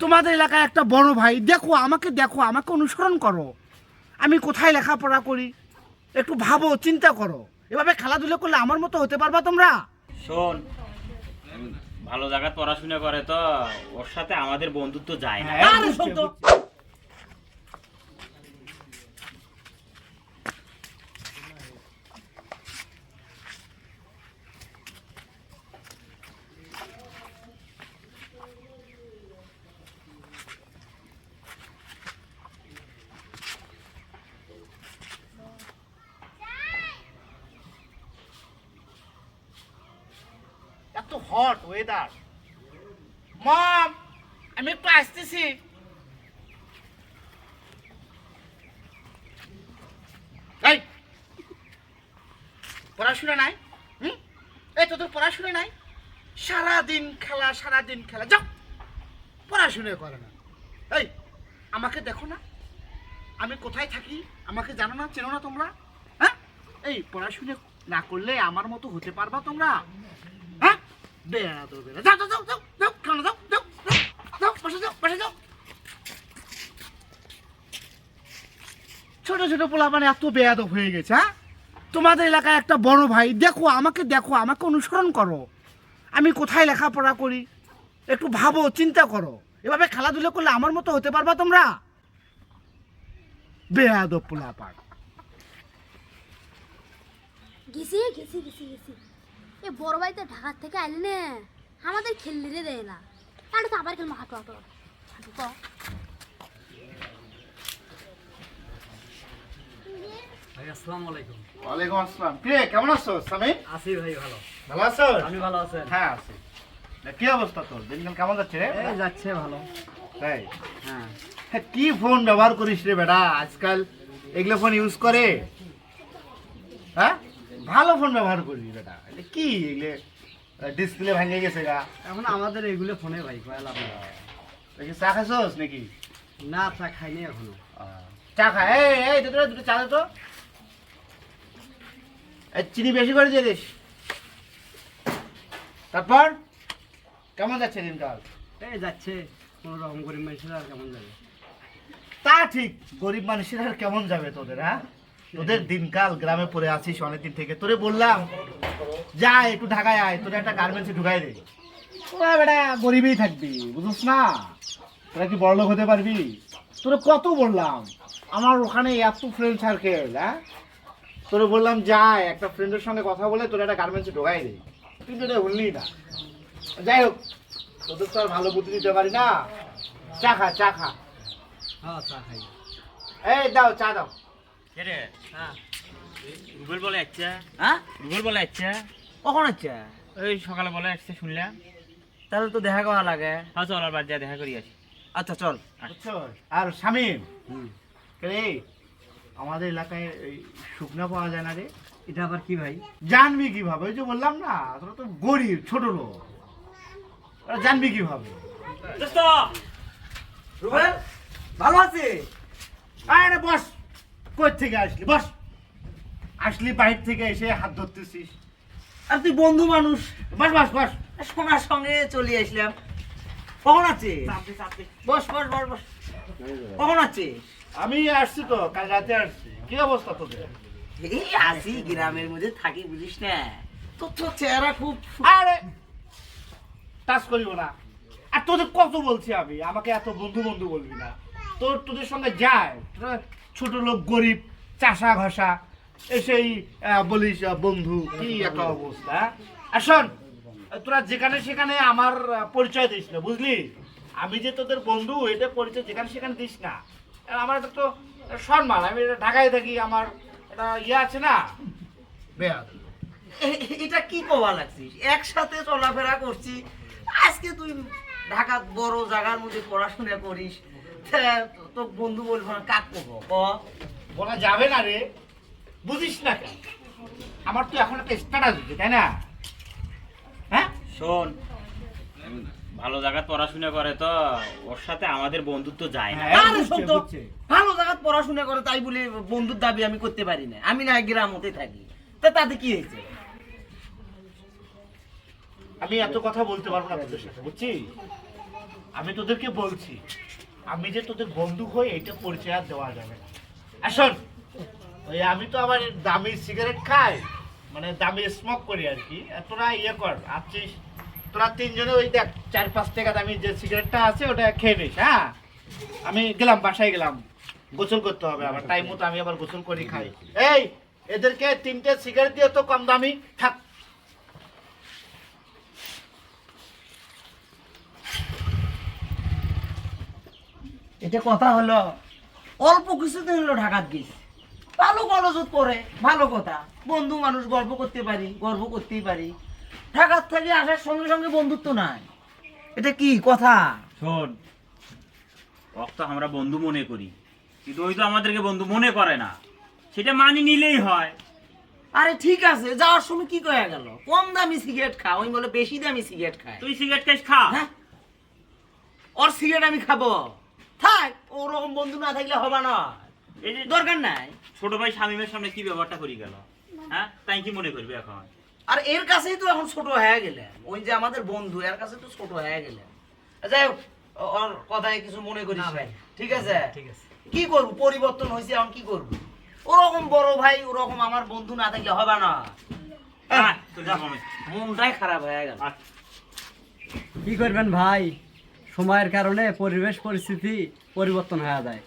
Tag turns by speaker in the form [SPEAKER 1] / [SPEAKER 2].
[SPEAKER 1] তোমাদের এলাকায় একটা বড় ভাই দেখো আমাকে দেখো আমাকে অনুসরণ করো। আমি কোথায় লেখাপড়া করি? একটু ভাবো চিন্তা করো। এভাবে খেলাধুলা করলে আমার মতো হতে পারবা তোমরা?
[SPEAKER 2] শোন ভালো জায়গায় পড়াশোনা করে তো ওর সাথে আমাদের বন্ধুত্ব যায় না।
[SPEAKER 1] হট ওয়েদার মম আমি একটু আসতেছি পড়াশোনা নাই? হুম? এই তোদের পড়াশোনা নাই? সারাদিন খেলা সারাদিন খেলা। যাও। পড়াশোনা করে না। এই, আমাকে দেখো না। আমি কোথায় থাকি? আমাকে জানো না? চেনো না তোমরা? হ্যাঁ? এই, পড়াশোনা না করলে আমার মতো হতে পারবা তোমরা? বেড়া তো বেড়া ছোট ছোট পোলা মানে এত বেয়াদব হয়ে গেছে হ্যাঁ তোমাদের এলাকায় একটা বড় ভাই দেখো, আমাকে দেখো আমাকে অনুসরণ করো। আমি কোথায় লেখাপড়া করি? একটু ভাবো, চিন্তা করো। এভাবে খেলাধুলা করলে আমার মতো হতে পারবা তোমরা? বেয়াদব পোলা পাক
[SPEAKER 3] গেছি গেছি গেছি গেছি। এ বড় ভাই তো ঢাকার থেকে আইলে নে। আমাদের খেললে দেয় না। তাহলে তো আবার খেলব হাঁটো হাঁটো হাঁটো। ক।
[SPEAKER 4] ভাই আসসালামু আলাইকুম।
[SPEAKER 1] ওয়ালাইকুম আসসালাম। কে কেমন আছো
[SPEAKER 4] আছি ভাই ভালো।
[SPEAKER 1] ভালো আছো?
[SPEAKER 4] আপনি ভালো আছেন
[SPEAKER 1] হ্যাঁ আছি। কি অবস্থা তোর? দিনকাল কেমন যাচ্ছে রে?
[SPEAKER 4] এই যাচ্ছে ভালো।
[SPEAKER 1] তাই?
[SPEAKER 4] হ্যাঁ।
[SPEAKER 1] হ্যাঁ, কি ফোন ব্যবহার করিস রে বেটা? আজকাল এগুলো ফোন ইউজ করে। হ্যাঁ? ভালো ফোন ব্যবহার করিস বেটা এটা কি এগুলো? ডিসপ্লে ভেঙে গেছে গা।
[SPEAKER 4] এখন আমাদের এগুলো ফোনে ভাই কয়াল আপনি
[SPEAKER 1] দেখি চা খাইছস নাকি?
[SPEAKER 4] না চা খাইনি
[SPEAKER 1] এখনও। চা খা। এই এই দুটো দুটো চা তো। এই চিনি বেশি করে দিয়ে দিস। তারপর? কেমন যাচ্ছে দিনকাল?
[SPEAKER 4] এই যাচ্ছে কোনো রকম গরিব মানুষের আর কেমন যাবে?
[SPEAKER 1] তা ঠিক গরিব মানুষের আর কেমন যাবে তোদের হ্যাঁ? তোদের দিনকাল গ্রামে পড়ে আছিস অনেকদিন থেকে। তোরে বললাম যা একটু ঢাকায় আয় তোরা একটা গার্মেন্টসে ঢুকাই দে। তোরা বেটা গরিবই থাকবি বুঝছ না? তোরা কি বড়লোক হতে পারবি? তোরে কত বললাম আমার ওখানে এত ফ্রেন্ড সার্কেল হ্যাঁ? তোরে বললাম যাই একটা ফ্রেন্ডের সঙ্গে কথা বলে তোরা একটা গার্মেন্টসে ঢোকাই দে। কিন্তু এটা শুনলি না। যাই হোক তোদের তো আর ভালো বুদ্ধি দিতে পারি না। চা খা চা খা।
[SPEAKER 4] হ্যাঁ চা খাই।
[SPEAKER 1] এই দাও চা দাও।
[SPEAKER 2] কে
[SPEAKER 4] হ্যাঁ।
[SPEAKER 2] রুবেল বলে আচ্ছা।
[SPEAKER 4] হ্যাঁ?
[SPEAKER 2] রুবেল বলে আচ্ছা।
[SPEAKER 4] কখন হচ্ছে
[SPEAKER 2] ওই সকালে বলে আসছে শুনলাম।
[SPEAKER 4] তাহলে তো দেখা করা লাগে।
[SPEAKER 2] হ্যাঁ চল আর বাদ যা দেখা করি আসি
[SPEAKER 4] আচ্ছা চল।
[SPEAKER 1] বুঝছ? আর শামিম
[SPEAKER 4] হুম।
[SPEAKER 1] রে? আমাদের এলাকায় এই শুকনা পাওয়া যায় না রে।
[SPEAKER 4] এটা আবার কি ভাই?
[SPEAKER 1] জানবি কীভাবে? ওই যে বললাম না তোরা তো গরিব ছোট লোক। জানবি কীভাবে?
[SPEAKER 4] রুবেল ভালো আছে
[SPEAKER 1] আরে বস। কই থেকে আসলি? বস। আসলি বাইরে থেকে এসে হাত ধরতেছিস।
[SPEAKER 4] আর তুই বন্ধু মানুষ।
[SPEAKER 1] বস বস বস।
[SPEAKER 4] সোনার সঙ্গে চলে আসলাম। কখন আছে বস বস বস বস। কখন আছে
[SPEAKER 1] আমি আসছি তো কাল রাতে আসছি। কি অবস্থা তোদের?
[SPEAKER 4] এই আসি গ্রামের মধ্যে থাকি বুঝিস না। তোর তো চেহারা খুব
[SPEAKER 1] আরে টাচ করিব না। আর তোদের কত বলছি আমি? আমাকে এত বন্ধু বন্ধু বলবি না। তোর, তোদের সঙ্গে যায়। তোরা ছোট লোক, গরিব, চাষা ঘষা, এসেই বলিস বন্ধু, কি একটা অবস্থা হ্যাঁ? আর শোন, তোরা যেখানে সেখানে আমার পরিচয় দিস না, বুঝলি? আমি যে তোদের বন্ধু, এটা পরিচয় যেখানে সেখানে দিস না। আমার এটা তো সম্মান, আমি এটা ঢাকায় থাকি, আমার এটা ইয়ে আছে না?
[SPEAKER 4] এটা কি কবা লাগছিস? একসাথে চলাফেরা করছি, আজকে তুই ঢাকা বড় জায়গার মধ্যে পড়াশোনা করিস তা বন্ধু বলব না কাক। কব ক
[SPEAKER 1] বলা যাবে না রে। বুঝিস না কেন? আমার তো এখন একটা স্ট্যাটাস হচ্ছে তাই না? হ্যাঁ?
[SPEAKER 2] শোন ভালো জায়গায় পড়াশোনা করে তো ওর সাথে আমাদের বন্ধুত্ব যায় না।
[SPEAKER 1] হ্যাঁ, বুঝছে, বুঝছে।
[SPEAKER 4] ভালো জায়গায় পড়াশোনা করে তাই বলে বন্ধুর দাবি আমি করতে পারি না। আমি না গ্রাম হতে থাকি। তা তাতে কি হয়েছে?
[SPEAKER 1] আমি এত কথা বলতে পারব না তোদের সাথে বুঝছিস? আমি তোদেরকে বলছি আমি যে তোদের বন্ধু হই এটা পরিচয় আর দেওয়া যাবে না। আসুন ওই আমি তো আবার দামি সিগারেট খাই মানে দামি স্মোক করি আর কি। তোরা ইয়ে কর আছিস তোরা তিনজনে ওই দেখ, চার পাঁচ টাকা দামি যে সিগারেটটা আছে, ওটা খেয়ে নিস হ্যাঁ? আমি গেলাম, বাসায় গেলাম। গোসল করতে হবে আবার টাইম মতো আমি আবার গোসল করি খাই। এই, এদেরকে তিনটে সিগারেট দিয়ে তো কম দামি, থাক।
[SPEAKER 4] এটা কথা হলো অল্প কিছুদিন হলো ঢাকাত গেছি। ভালো কলেজত পড়ে ভালো কথা। বন্ধু মানুষ গর্ব করতে পারি গর্ব করতেই পারি। ঢাকার থেকে আসার সঙ্গে সঙ্গে বন্ধুত্ব নাই। এটা কি কথা?
[SPEAKER 2] শোন অক্ত আমরা বন্ধু মনে করি কিন্তু ওই তো আমাদেরকে বন্ধু মনে করে না। সেটা মানি নিলেই হয়।
[SPEAKER 4] আরে ঠিক আছে যাওয়ার সময় কি কয়ে গেল? কম দামি সিগারেট খা ওই বলে বেশি দামি সিগারেট খায়।
[SPEAKER 2] তুই সিগারেট খাইস খা।
[SPEAKER 4] হ্যাঁ? ওর সিগারেট আমি খাব। থাক ওরকম বন্ধু না থাকলে হবে না।
[SPEAKER 2] এই যে
[SPEAKER 4] দরকার নাই।
[SPEAKER 2] ছোট ভাই স্বামীমের সামনে কি ব্যবহারটা করি গেল? হ্যাঁ? তাই কি মনে করবি এখন?
[SPEAKER 4] আর এর কাছেই তো এখন ছোট হয়ে গেলেন। ওই যে আমাদের বন্ধু এর কাছে তো ছোট হয়ে গেলেন। যাই হোক ওর কথায় কিছু মনে করিস না ঠিক আছে?
[SPEAKER 5] ঠিক আছে।
[SPEAKER 4] কি করব? পরিবর্তন হয়েছে এখন কি করব? ওরকম বড় ভাই ওরকম আমার বন্ধু না থাকলে হবে না।
[SPEAKER 2] হ্যাঁ। তুই যা মামি।
[SPEAKER 4] মনটাই খারাপ হয়ে গেল।
[SPEAKER 5] কি করবেন ভাই? সময়ের কারণে পরিবেশ পরিস্থিতি পরিবর্তন হয়ে যায়।